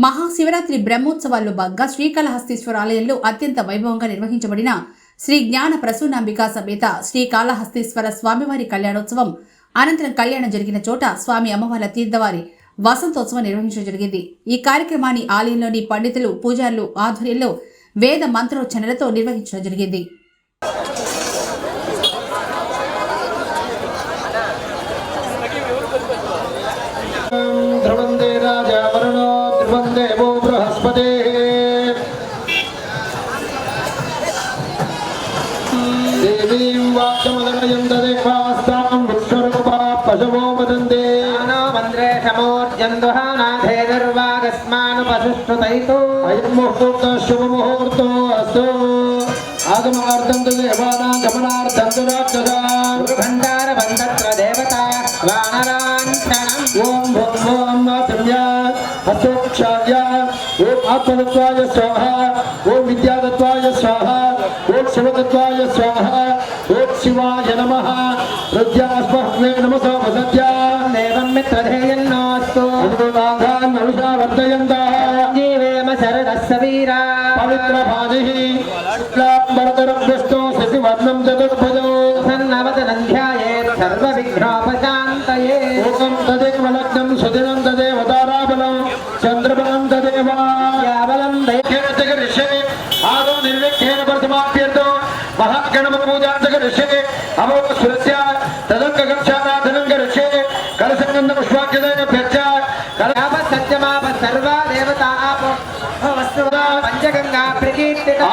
మహాశివరాత్రి బ్రహ్మోత్సవాల్లో భాగంగా శ్రీకాళహస్తీశ్వర ఆలయంలో అత్యంత వైభవంగా నిర్వహించబడిన శ్రీ జ్ఞాన ప్రసూనాంబికా సమేత శ్రీకాళహస్తీశ్వర స్వామివారి కళ్యాణోత్సవం అనంతరం కళ్యాణం జరిగిన చోట స్వామి అమ్మవార్ల తీర్థవారి వసంతోత్సవం నిర్వహించడం జరిగింది ఈ కార్యక్రమాన్ని ఆలయంలోని పండితులు పూజారులు ఆధ్వర్యంలో వేద మంత్రోచ్చరణలతో నిర్వహించడం జరిగింది Thank you. देवो बृहस्पति देवीं वाचमदनयं ददेवास्तां विश्वरूपा पशवो वदन्ते मन्द्रे समोर्जन्दुः नाथे निर्वागस्मानुपशुष्टुतैतो अयं मुहूर्तः शुभमुहूर्तो अस्तु आगमनार्थं तु देवानां गमनार्थं तु राक्षस అశోక్షాయ ఓం ఆత్మతత్వాయ స్వాహ ఓం విద్యాతత్వాయ స్వాహ ఓం శివతత్వాయ స్వాహ ఓం శివాయ నమ ప్రజాస్మే నమస వసత్యా దేవం మిత్రధేయన్నాస్తు అనురాగాన్ మనుషా వర్ధయంతా జీవేమ శరదస్స వీరా పవిత్ర భాజి శుక్లాంబరతరం దృష్టో विघ्रापचान्तये ओकं तदेव लग्नं सुदिनं तदेव ताराबलं चन्द्रबलं तदेव याबलं दैत्यगतिक ऋषे आदौ निर्विघ्नेन प्रतिमाप्यतो महागणपूजान्तक ऋषे अमोघ सुरस्य तदङ्ग गच्छाराधनङ्ग ऋषे करसङ्गन्ध पुष्पाख्यदेन भ्यच्च सत्यमाप सर्वा देवता वस्तुवा पञ्चगङ्गा प्रकीर्तिता